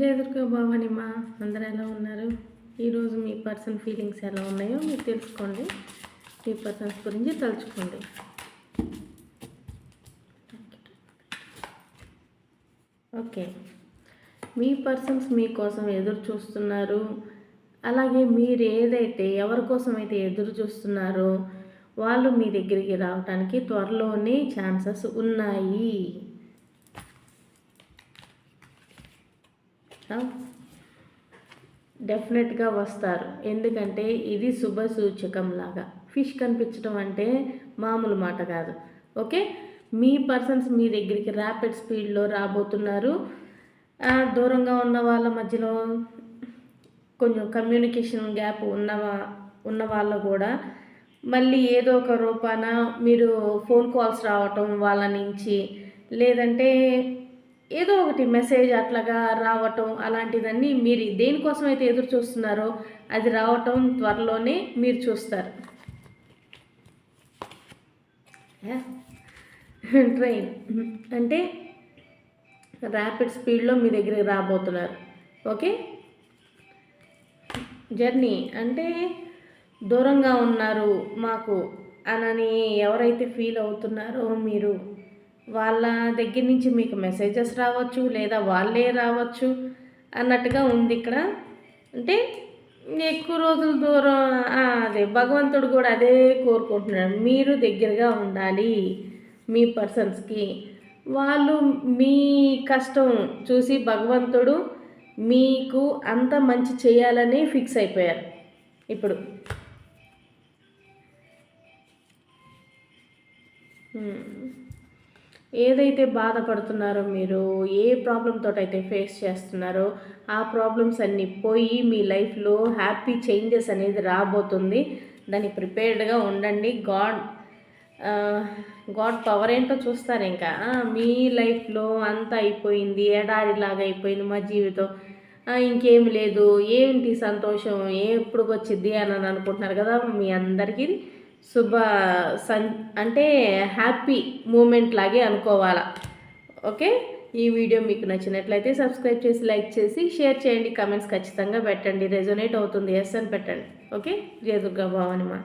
జయదుర్గా భవాని మా అందరు ఎలా ఉన్నారు? ఈరోజు మీ పర్సన్ ఫీలింగ్స్ ఎలా ఉన్నాయో మీరు తెలుసుకోండి. మీ పర్సన్స్ గురించి తలుచుకోండి. ఓకే. మీ పర్సన్స్ మీకోసం ఎదురు చూస్తున్నారు. అలాగే మీరు ఏదైతే ఎవరి కోసం అయితే ఎదురు చూస్తున్నారో వాళ్ళు మీ దగ్గరికి రావడానికి త్వరలోనే ఛాన్సెస్ ఉన్నాయి. డెఫినెట్గా వస్తారు. ఎందుకంటే ఇది శుభ సూచకం లాగా. ఫిష్ కనిపించడం అంటే మామూలు మాట కాదు. ఓకే? మీ పర్సన్స్ మీ దగ్గరికి ర్యాపిడ్ స్పీడ్లో రాబోతున్నారు. దూరంగా ఉన్న వాళ్ళ మధ్యలో కొంచెం కమ్యూనికేషన్ గ్యాప్ ఉన్న ఉన్న వాళ్ళు కూడా మళ్ళీ ఏదో ఒక రూపాన మీరు ఫోన్ కాల్స్ రావటం వాళ్ళ నుంచి లేదంటే ఏదో ఒకటి మెసేజ్ అట్లాగా రావటం అలాంటిదన్నీ మీరు దేనికోసం అయితే ఎదురు చూస్తున్నారో అది రావటం త్వరలోనే మీరు చూస్తారు. ట్రైన్ అంటే ర్యాపిడ్ స్పీడ్లో మీ దగ్గరికి రాబోతున్నారు. ఓకే? జర్నీ అంటే దూరంగా ఉన్నారు మాకు అనని ఎవరైతే ఫీల్ అవుతున్నారో మీరు వాళ్ళ దగ్గర నుంచి మీకు మెసేజెస్ రావచ్చు లేదా వాళ్ళే రావచ్చు అన్నట్టుగా ఉంది ఇక్కడ. అంటే ఎక్కువ రోజుల దూరం అదే భగవంతుడు కూడా అదే కోరుకుంటున్నాడు. మీరు దగ్గరగా ఉండాలి మీ పర్సన్స్కి వాళ్ళు మీ కష్టం చూసి భగవంతుడు మీకు అంత మంచి చేయాలని ఫిక్స్ అయిపోయారు ఇప్పుడు. ఏదైతే బాధపడుతున్నారో మీరు ఏ ప్రాబ్లంతో అయితే ఫేస్ చేస్తున్నారో ఆ ప్రాబ్లమ్స్ అన్నీ పోయి మీ లైఫ్లో హ్యాపీ చేంజెస్ అనేది రాబోతుంది. దానికి ప్రిపేర్డ్గా ఉండండి. గాడ్ గాడ్ పవర్ ఏంటో చూస్తారు ఇంకా. మీ లైఫ్లో అంతా అయిపోయింది ఎడారిలాగా అయిపోయింది మా జీవితం. ఇంకేమి లేదు. ఏంటి సంతోషం? ఎప్పుడు వచ్చింది అని అనుకుంటున్నారు కదా మీ అందరికీ? శుభ సన్ అంటే హ్యాపీ మూమెంట్ లాగే అనుకోవాలా. ఓకే? ఈ వీడియో మీకు నచ్చినట్లయితే సబ్స్క్రైబ్ చేసి లైక్ చేసి షేర్ చేయండి. కమెంట్స్ ఖచ్చితంగా పెట్టండి. రెజొనేట్ అవుతుంది. ఎస్ అని పెట్టండి. ఓకే? జయదుర్గా భావనిమా మా